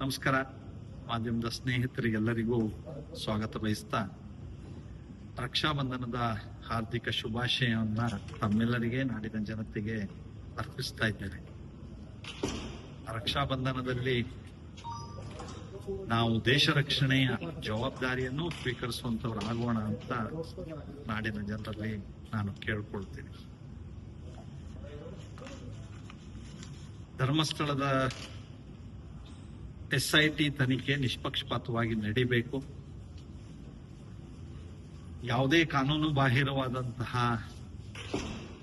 ನಮಸ್ಕಾರ. ಮಾಧ್ಯಮದ ಸ್ನೇಹಿತರಿಗೆಲ್ಲರಿಗೂ ಸ್ವಾಗತ ಬಯಸ್ತಾ ರಕ್ಷಾಬಂಧನದ ಹಾರ್ದಿಕ ಶುಭಾಶಯವನ್ನ ತಮ್ಮೆಲ್ಲರಿಗೆ, ನಾಡಿನ ಜನತೆಗೆ ಅರ್ಪಿಸ್ತಾ ಇದ್ದೇನೆ. ರಕ್ಷಾಬಂಧನದಲ್ಲಿ ನಾವು ದೇಶ ರಕ್ಷಣೆಯ ಜವಾಬ್ದಾರಿಯನ್ನು ಸ್ವೀಕರಿಸುವಂತವರಾಗೋಣ ಅಂತ ನಾಡಿನ ಜನರಲ್ಲಿ ನಾನು ಕೇಳ್ಕೊಳ್ತೀನಿ. ಧರ್ಮಸ್ಥಳದ ಎಸ್ ಐ ಟಿ ತನಿಖೆ ನಿಷ್ಪಕ್ಷಪಾತವಾಗಿ ನಡೀಬೇಕು. ಯಾವುದೇ ಕಾನೂನು ಬಾಹಿರವಾದಂತಹ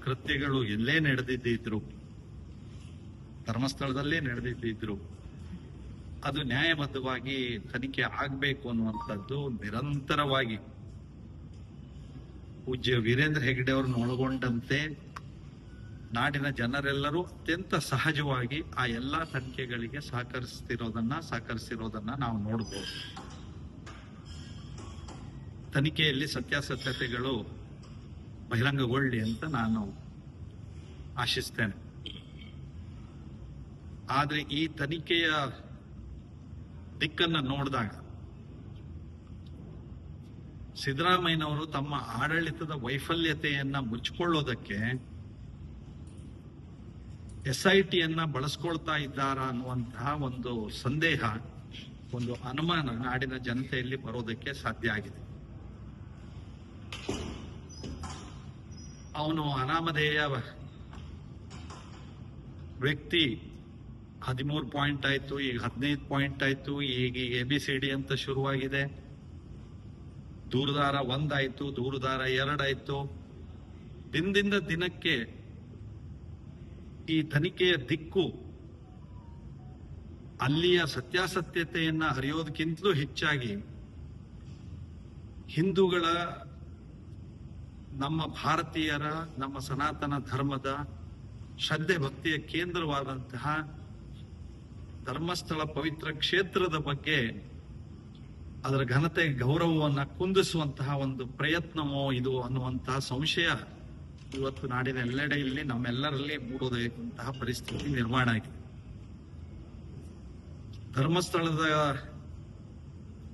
ಕೃತ್ಯಗಳು ಎಲ್ಲೇ ನಡೆದಿದ್ದಿದ್ರು, ಧರ್ಮಸ್ಥಳದಲ್ಲೇ ನಡೆದಿದ್ದಿದ್ರು, ಅದು ನ್ಯಾಯಬದ್ಧವಾಗಿ ತನಿಖೆ ಆಗಬೇಕು ಅನ್ನುವಂಥದ್ದು ನಿರಂತರವಾಗಿ ಪೂಜ್ಯ ವೀರೇಂದ್ರ ಹೆಗ್ಡೆ ಅವ್ರನ್ನ ಒಳಗೊಂಡಂತೆ ನಾಡಿನ ಜನರೆಲ್ಲರೂ ಅತ್ಯಂತ ಸಹಜವಾಗಿ ಆ ಎಲ್ಲಾ ತನಿಖೆಗಳಿಗೆ ಸಹಕರಿಸ್ತಿರೋದನ್ನ, ಸಹಕರಿಸಿರೋದನ್ನ ನಾವು ನೋಡಬಹುದು ತನಿಖೆಯಲ್ಲಿ ಸತ್ಯಾಸತ್ಯತೆಗಳು ಬಹಿರಂಗಗೊಳ್ಳಿ ಅಂತ ನಾನು ಆಶಿಸ್ತೇನೆ. ಆದರೆ ಈ ತನಿಖೆಯ ದಿಕ್ಕನ್ನು ನೋಡಿದಾಗ ಸಿದ್ದರಾಮಯ್ಯನವರು ತಮ್ಮ ಆಡಳಿತದ ವೈಫಲ್ಯತೆಯನ್ನ ಮುಚ್ಚಿಕೊಳ್ಳೋದಕ್ಕೆ ಎಸ್ ಐ ಟಿಯನ್ನ ಬಳಸ್ಕೊಳ್ತಾ ಇದ್ದಾರಾ ಅನ್ನುವಂತಹ ಒಂದು ಸಂದೇಹ, ಒಂದು ಅನುಮಾನ ನಾಡಿನ ಜನತೆಯಲ್ಲಿ ಬರೋದಕ್ಕೆ ಸಾಧ್ಯ ಆಗಿದೆ. ಅವನು ಅನಾಮಧೇಯ ವ್ಯಕ್ತಿ. ಹದಿಮೂರು ಪಾಯಿಂಟ್ ಆಯ್ತು, ಈಗ ಹದಿನೈದು ಪಾಯಿಂಟ್ ಆಯ್ತು, ಈಗ ಎ ಬಿ ಸಿ ಡಿ ಅಂತ ಶುರುವಾಗಿದೆ. ದೂರದಾರ ಒಂದಾಯ್ತು, ದೂರದಾರ ಎರಡಾಯ್ತು. ದಿನದಿಂದ ದಿನಕ್ಕೆ ಈ ತನಿಖೆಯ ದಿಕ್ಕು ಅಲ್ಲಿಯ ಸತ್ಯಾಸತ್ಯತೆಯನ್ನ ಅರಿಯೋದಕ್ಕಿಂತಲೂ ಹೆಚ್ಚಾಗಿ ಹಿಂದೂಗಳ ನಮ್ಮ ಭಾರತೀಯರ, ನಮ್ಮ ಸನಾತನ ಧರ್ಮದ ಶ್ರದ್ಧೆ ಭಕ್ತಿಯ ಕೇಂದ್ರವಾದಂತಹ ಧರ್ಮಸ್ಥಳ ಪವಿತ್ರ ಕ್ಷೇತ್ರದ ಬಗ್ಗೆ ಅದರ ಘನತೆ ಗೌರವವನ್ನ ಕುಂದಿಸುವಂತಹ ಒಂದು ಪ್ರಯತ್ನವೋ ಇದು ಅನ್ನುವಂತಹ ಸಂಶಯ ಇವತ್ತು ನಾಡಿನ ಎಲ್ಲೆಡೆಯಲ್ಲಿ ನಮ್ಮೆಲ್ಲರಲ್ಲಿ ಮೂಡೋದಂತಹ ಪರಿಸ್ಥಿತಿ ನಿರ್ಮಾಣ ಆಗಿದೆ. ಧರ್ಮಸ್ಥಳದ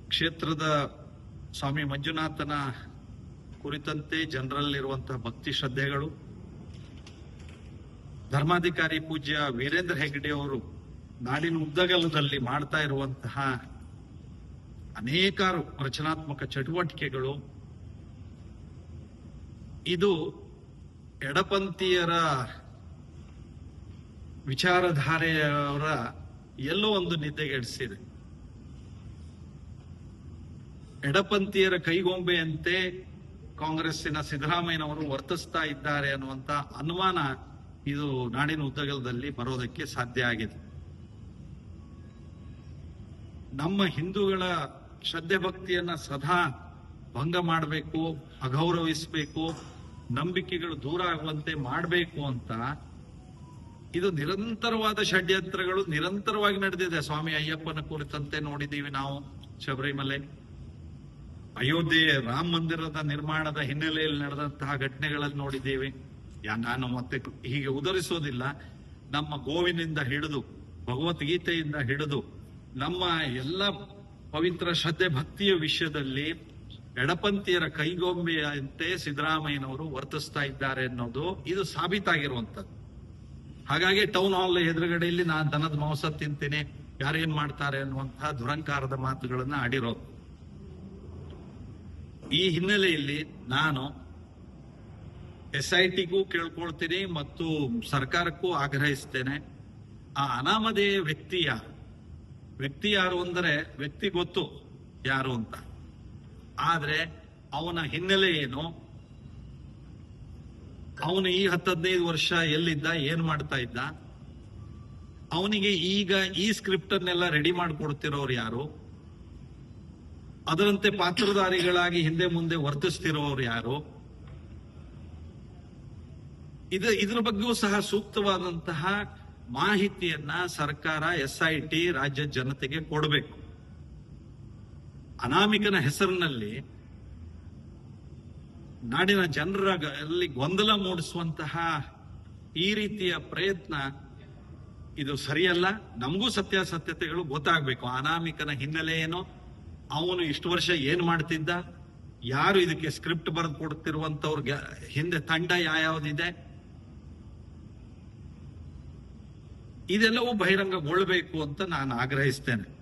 ಕ್ಷೇತ್ರದ ಸ್ವಾಮಿ ಮಂಜುನಾಥನ ಕುರಿತಂತೆ ಜನರಲ್ಲಿರುವಂತಹ ಭಕ್ತಿ ಶ್ರದ್ಧೆಗಳು, ಧರ್ಮಾಧಿಕಾರಿ ಪೂಜ್ಯ ವೀರೇಂದ್ರ ಹೆಗ್ಡೆ ಅವರು ನಾಡಿನ ಉದ್ದಗಲದಲ್ಲಿ ಮಾಡ್ತಾ ಇರುವಂತಹ ಅನೇಕಾರು ರಚನಾತ್ಮಕ ಚಟುವಟಿಕೆಗಳು. ಇದು ಎಡಪಂಥೀಯರ ವಿಚಾರಧಾರೆಯವರ ಎಲ್ಲೋ ಒಂದು ನಿದ್ದೆಗೆಡಿಸಿದೆ ಎಡಪಂಥೀಯರ ಕೈಗೊಂಬೆಯಂತೆ ಕಾಂಗ್ರೆಸ್ಸಿನ ಸಿದ್ದರಾಮಯ್ಯನವರು ವರ್ತಿಸ್ತಾ ಇದ್ದಾರೆ ಅನ್ನುವಂತ ಅನುಮಾನ ಇದು ನಾಡಿನ ಉದ್ದಗಲದಲ್ಲಿ ಬರೋದಕ್ಕೆ ಸಾಧ್ಯ ಆಗಿದೆ. ನಮ್ಮ ಹಿಂದೂಗಳ ಶ್ರದ್ಧೆ ಭಕ್ತಿಯನ್ನ ಸದಾ ಭಂಗ ಮಾಡಬೇಕು, ಅಗೌರವಿಸಬೇಕು ನಂಬಿಕೆಗಳು ದೂರ ಆಗುವಂತೆ ಮಾಡಬೇಕು ಅಂತ ಇದು ನಿರಂತರವಾದ ಷಡ್ಯಂತ್ರಗಳು ನಿರಂತರವಾಗಿ ನಡೆದಿದೆ. ಸ್ವಾಮಿ ಅಯ್ಯಪ್ಪನ ಕುರಿತಂತೆ ನೋಡಿದ್ದೀವಿ ನಾವು ಶಬರಿಮಲೆ. ಅಯೋಧ್ಯೆ ರಾಮ ಮಂದಿರದ ನಿರ್ಮಾಣದ ಹಿನ್ನೆಲೆಯಲ್ಲಿ ನಡೆದಂತಹ ಘಟನೆಗಳಲ್ಲಿ ನೋಡಿದ್ದೀವಿ. ಯಾ, ನಾನು ಮತ್ತೆ ಹೀಗೆ ಉದರಿಸೋದಿಲ್ಲ. ನಮ್ಮ ಗೋವಿನಿಂದ ಹಿಡಿದು, ಭಗವದ್ಗೀತೆಯಿಂದ ಹಿಡಿದು, ನಮ್ಮ ಎಲ್ಲ ಪವಿತ್ರ ಶ್ರದ್ಧೆ ಭಕ್ತಿಯ ವಿಷಯದಲ್ಲಿ ಎಡಪಂಥೀಯರ ಕೈಗೊಂಬೆಯಂತೆ ಸಿದ್ದರಾಮಯ್ಯನವರು ವರ್ತಿಸ್ತಾ ಇದ್ದಾರೆ ಅನ್ನೋದು ಇದು ಸಾಬೀತಾಗಿರುವಂತದ್ದು ಹಾಗಾಗಿ ಟೌನ್ ಹಾಲ್ ಎದುರುಗಡೆಯಲ್ಲಿ ನಾನು ದನದ ಮಾಂಸ ತಿಂತೀನಿ, ಯಾರೇನ್ ಮಾಡ್ತಾರೆ ಅನ್ನುವಂತಹ ದುರಂಕಾರದ ಮಾತುಗಳನ್ನ ಆಡಿರೋದು. ಈ ಹಿನ್ನೆಲೆಯಲ್ಲಿ ನಾನು ಎಸ್ ಐ ಟಿಗೂ ಕೇಳ್ಕೊಳ್ತೀನಿ ಮತ್ತು ಸರ್ಕಾರಕ್ಕೂ ಆಗ್ರಹಿಸ್ತೇನೆ. ಆ ಅನಾಮಧೇಯ ವ್ಯಕ್ತಿ ಯಾರು ವ್ಯಕ್ತಿ ಯಾರು ಅಂದರೆ ವ್ಯಕ್ತಿ ಗೊತ್ತು ಯಾರು ಅಂತ. ಆದ್ರೆ ಅವನ ಹಿನ್ನೆಲೆ ಏನು? ಅವನು ಈ ಹತ್ತದೈದು ವರ್ಷ ಎಲ್ಲಿದ್ದ, ಏನ್ ಮಾಡ್ತಾ ಇದ್ದ? ಅವನಿಗೆ ಈಗ ಈ ಸ್ಕ್ರಿಪ್ಟ್ ಅನ್ನೆಲ್ಲ ರೆಡಿ ಮಾಡಿಕೊಡ್ತಿರೋರು ಯಾರು? ಅದರಂತೆ ಪಾತ್ರಧಾರಿಗಳಾಗಿ ಹಿಂದೆ ಮುಂದೆ ವರ್ತಿಸ್ತಿರೋರು ಯಾರು? ಇದು, ಇದ್ರ ಬಗ್ಗೆಯೂ ಸಹ ಸೂಕ್ತವಾದಂತಹ ಮಾಹಿತಿಯನ್ನ ಸರ್ಕಾರ ಎಸ್ ಐ ಟಿ ರಾಜ್ಯ ಜನತೆಗೆ ಕೊಡಬೇಕು. ಅನಾಮಿಕನ ಹೆಸರಿನಲ್ಲಿ ನಾಡಿನ ಜನರ ಅಲ್ಲಿ ಗೊಂದಲ ಮೂಡಿಸುವಂತಹ ಈ ರೀತಿಯ ಪ್ರಯತ್ನ ಇದು ಸರಿಯಲ್ಲ. ನಮಗೂ ಸತ್ಯಾಸತ್ಯತೆಗಳು ಗೊತ್ತಾಗಬೇಕು. ಅನಾಮಿಕನ ಹಿನ್ನೆಲೆ ಏನು? ಅವನು ಇಷ್ಟು ವರ್ಷ ಏನು ಮಾಡ್ತಿದ್ದ? ಯಾರು ಇದಕ್ಕೆ ಸ್ಕ್ರಿಪ್ಟ್ ಬರೆದು ಕೊಡ್ತಿರುವಂತವ್ರಿಗೆ ಹಿಂದೆ ತಂಡ ಯಾವ್ಯಾವ್ದಿದೆ? ಇದೆಲ್ಲವೂ ಬಹಿರಂಗಗೊಳ್ಳಬೇಕು ಅಂತ ನಾನು ಆಗ್ರಹಿಸ್ತೇನೆ.